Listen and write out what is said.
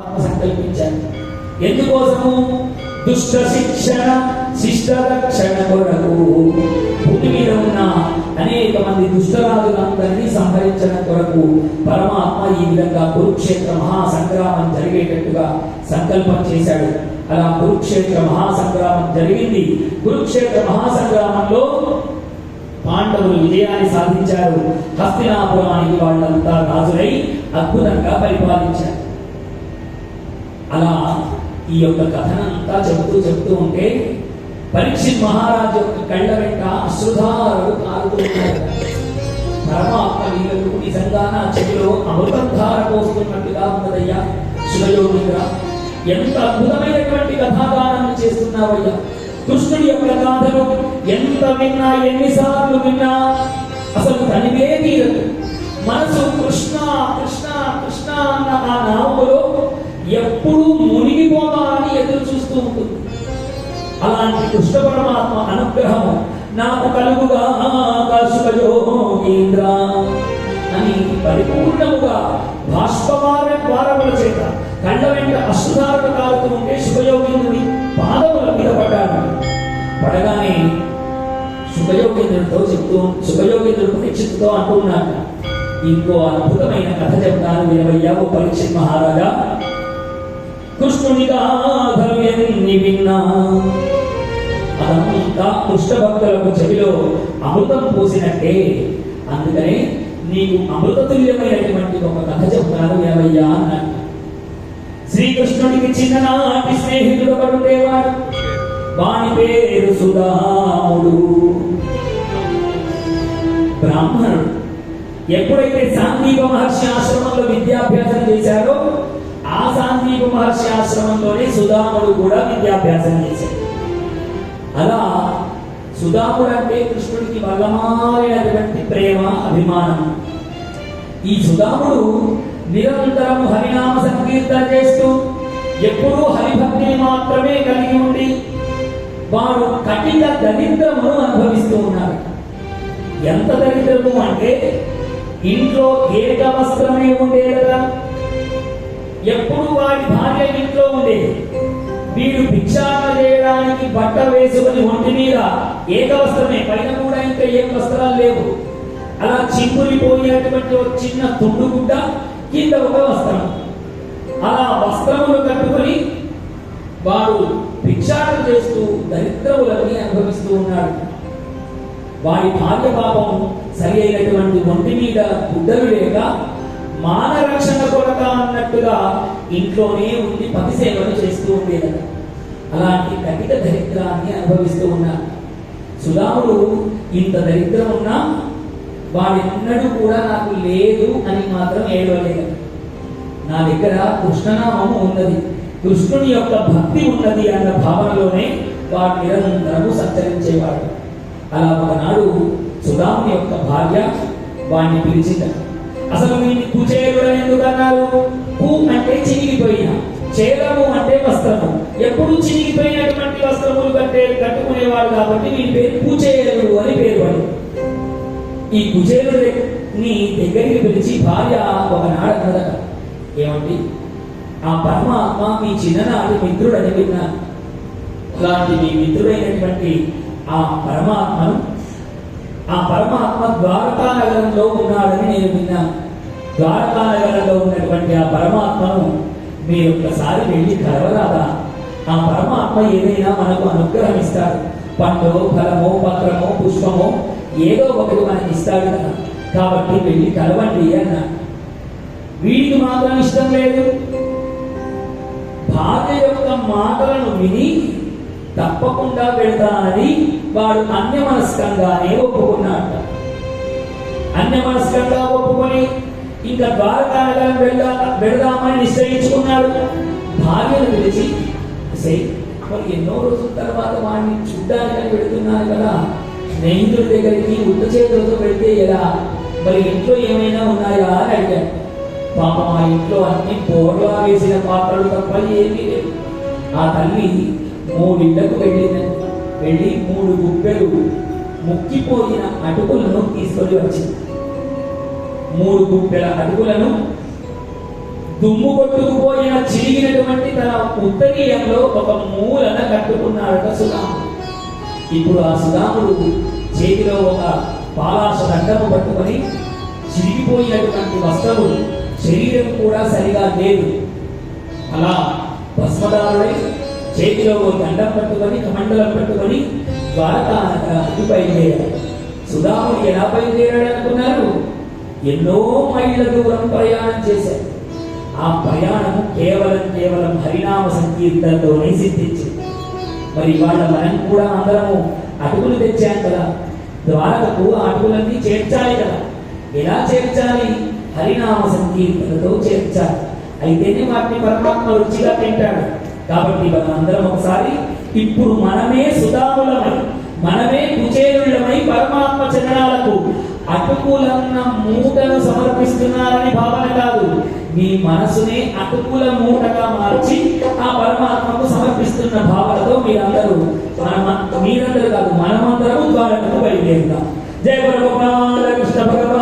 సంకల్పించాను ఎందుకోసము? దుష్ట శిక్షణ శిష్ట రక్షణ కొరకు. భూమి మీద ఉన్న అనేక మంది దుష్టరాజులందరినీ సంహరించడం కొరకు పరమాత్మ ఈ విధంగా కురుక్షేత్ర మహాసంగ్రామం జరిగేటట్టుగా సంకల్పం చేశాడు. అలా కురుక్షేత్ర మహాసంగ్రామం జరిగింది. కురుక్షేత్ర మహాసంగ్రామంలో పాండవులు విజయాన్ని సాధించారు. హస్తినాపురానికి వాళ్ళంతా రాజులై అద్భుతంగా పరిపాలించారు. అలా ఈ యొక్క కథనంతా చెబుతూ చెబుతూ ఉంటే పరీక్షిత్ మహారాజు యొక్క కళ్ళ వెంట అశ్రుధారుడు కారుతూ ఉన్నారు పరమాత్మ వీళ్ళకు నిజంగా నా చెవిలో అమృతం ధార పోస్తున్నట్టుగా ఉన్నదయ్యా శివయోగిగా ఎంత అద్భుతమైనటువంటి కథాగానాన్ని చేస్తున్నావయ్యా. కృష్ణుడి యొక్క గాథలు ఎంత విన్నా ఎన్నిసార్లు విన్నా అసలు తనివే తీరదు. మనసు కృష్ణ కృష్ణ అలాంటి కృష్ణ పరమాత్మ అనుగ్రహము నాకు కలుగుగా ఆకాశయోగేంద్ర అని పరిపూర్ణముగా బాష్పవార ద్వారముల చేత కళ్ళ వెంట అశ్రుధారణ కాలుతూ ఉంటే శుభయోగేంద్రుని పాదముల మీద పడ్డాడు పడగానే శుభయోగేంద్రుడితో చెప్తూ శుభయోగేంద్రుడు పరీక్షితుతో అంటున్నాడు ఇంకో అద్భుతమైన కథ చెప్తాను వినవయ్యా ఓ పరీక్షిత్ మహారాజా. కృష్ణుని గాథలు విన్నా. అదంతా కృష్ణ భక్తులకు చెవిలో అమృతం పోసినట్టే. అందుకనే నీకు అమృతతుల్యమైనటువంటి ఒక కథ చెప్తాను ఏమయ్యా అన్నాడు. శ్రీకృష్ణుడికి చిన్ననాటి స్నేహితుడు ఒకడుండేవాడు. వాని పేరు సుధాముడు. బ్రాహ్మణుడు. ఎప్పుడైతే సాందీప మహర్షి ఆశ్రమంలో విద్యాభ్యాసం చేశారో ఆ సాందీప మహర్షి ఆశ్రమంలోనే సుధాముడు కూడా విద్యాభ్యాసం చేశాడు. అలా సుధాముడు అంటే కృష్ణుడికి బలమైనటువంటి ప్రేమ అభిమానం. ఈ సుధాముడు నిరంతరం హరినామ సంకీర్తన చేస్తూ ఎప్పుడూ హరిభక్తిని మాత్రమే కలిగి ఉండి వాడు కఠిన దరిద్రమును అనుభవిస్తూ ఉన్నారు ఎంత దరిద్రము అంటే ఇంట్లో ఏక వస్త్రమే ఉండేది కదా. ఎప్పుడు వాడి భార్య ఇంట్లో ఉండే. వీడు భిక్షాటన చేయడానికి బట్ట వేసుకుని ఒంటి మీద ఏక వస్త్రమే పైన కూడా ఇంకా ఏం వస్త్రాలు లేవు. అలా చింపులిపోయినటువంటి ఒక చిన్న తుండు గుడ్డ కింద ఒక వస్త్రం. అలా వస్త్రములు కట్టుకొని వాడు భిక్షాటన చేస్తూ దరిద్రములని అనుభవిస్తూ ఉన్నాడు. వాడి భార్య పాపం సరి అయినటువంటి ఒంటి మీద గుడ్డలు లేక మానరక్షణ కొరక అన్నట్టుగా ఇంట్లోనే ఉండి పతి సేవలు చేస్తూ ఉండేదట అలాంటి కటిక దరిద్రాన్ని అనుభవిస్తూ ఉన్నారు సుధాముడు ఇంత దరిద్రం ఉన్నా వాడెన్నడూ కూడా నాకు లేదు అని మాత్రం ఏడవలేదు. నా దగ్గర కృష్ణనామము ఉన్నది. కృష్ణుని యొక్క భక్తి ఉన్నది అన్న భావనలోనే వాడు నిరంతరము సంచరించేవాడు. అలా ఒకనాడు సుధాముని యొక్క భార్య వాడిని పిలిచిందట. అసలు వీటిని కుచేరుడు ఎందుకు అన్నారు కు అంటే చినిగిపోయిన. చేరము అంటే వస్త్రము. ఎప్పుడు చినిగిపోయినటువంటి వస్త్రములు కట్టే కట్టుకునేవాడు కాబట్టి వీడి పేరు కుచేరుడు అని పేరు అని ఈ కుచేరుడిని దగ్గరికి పిలిచి భార్య ఒకనాడు అన్నదట. ఏమండి? ఆ పరమాత్మ మీ చిన్ననాటి మిత్రుడని విన్నాను. అలాంటి మీ మిత్రుడైనటువంటి ఆ పరమాత్మను ఆ పరమాత్మ ద్వారకా నగరంలో ఉన్నాడని నేను విన్నాను. ద్వారకా నగరంలో ఉన్నటువంటి ఆ పరమాత్మను మీరు ఒక్కసారి వెళ్ళి కలవరాదా? ఆ పరమాత్మ ఏదైనా మనకు అనుగ్రహం ఇస్తాడు పండు ఫలమో పత్రమో పుష్పమో ఏదో ఒకటి మనకి ఇస్తాడు కదా. కాబట్టి వెళ్ళి కలవండి అన్నా. వీడికి మాత్రం ఇష్టం లేదు. భార్య యొక్క మాటలను విని తప్పకుండా వెళ్తానని వాడు అన్యమనస్కంగానే ఒప్పుకున్నాడు అన్యమనస్కంగా ఒప్పుకొని ఇంకా ద్వారకా వెళ్దా వెళదామని నిశ్చయించుకున్నాడు. భార్యను పిలిచి "సై, మరి ఎన్నో రోజుల తర్వాత వాడిని చూడ్డానికని వెళుతున్నాను కదా. స్నేహితుడి దగ్గరికి ఉత్త చేతులతో వెళ్తే ఎలా? మరి ఇంట్లో ఏమైనా ఉన్నాయా? అని అడిగాడు. పాప మా ఇంట్లో అన్ని బోర్లా వేసిన పాత్రలు తప్ప ఏమీ లేవు. ఆ తల్లి మూడిళ్ళకు వెళ్ళిందని వెళ్ళి మూడు గుప్పెలు ముక్కిపోయిన అటుకులను తీసుకొని వచ్చింది. మూడు గుప్పెల అటుకులను దుమ్ము కొట్టుకుపోయిన చిరిగినటువంటి తన ఉత్తరీయంలో ఒక మూలన కట్టుకున్నాడట సుధాముడు ఇప్పుడు ఆ సుధాముడు చేతిలో ఒక పాలాస దండము పట్టుకొని చిరిగిపోయినటువంటి వస్త్రము శరీరం కూడా సరిగా లేదు. అలా భస్మదారుడై చేతిలో ఓ దండం పట్టుకొని కమండలం పట్టుకొని ద్వారకా నగరానికి బయలుదేరాడు సుధాముడు ఎలా బయలుదేరాడు అనుకున్నారు? ఎన్నో మైళ్ళ దూరం ప్రయాణం చేశారు. ఆ ప్రయాణం కేవలం కేవలం హరినామ సంకీర్తనతోనే సిద్ధించింది. మరి వాళ్ళ మనం కూడా అందరము అటుకులు తెచ్చాం కదా? ద్వారకకు ఆ అటుకులన్నీ చేర్చాలి కదా? ఎలా చేర్చాలి? హరినామ సంకీర్తనతో చేర్చాలి. అయితేనే వాటిని పరమాత్మ రుచిగా తింటాడు. కాబట్టి మనం అందరం ఒకసారి ఇప్పుడు మనమే సుధాములమై మనమే కుచేరులమై పరమాత్మ చరణాలకు అటుకులన్న మూటను సమర్పిస్తున్నారని భావన కాదు. మీ మనసునే అటుకుల మూటగా మార్చి ఆ పరమాత్మకు సమర్పిస్తున్న భావనతో మీరందరూ మన మీరందరూ కాదు మనమందరము ద్వారకకు బయలుదేరుతాం. జయ పరమ కృష్ణ భగవాన్.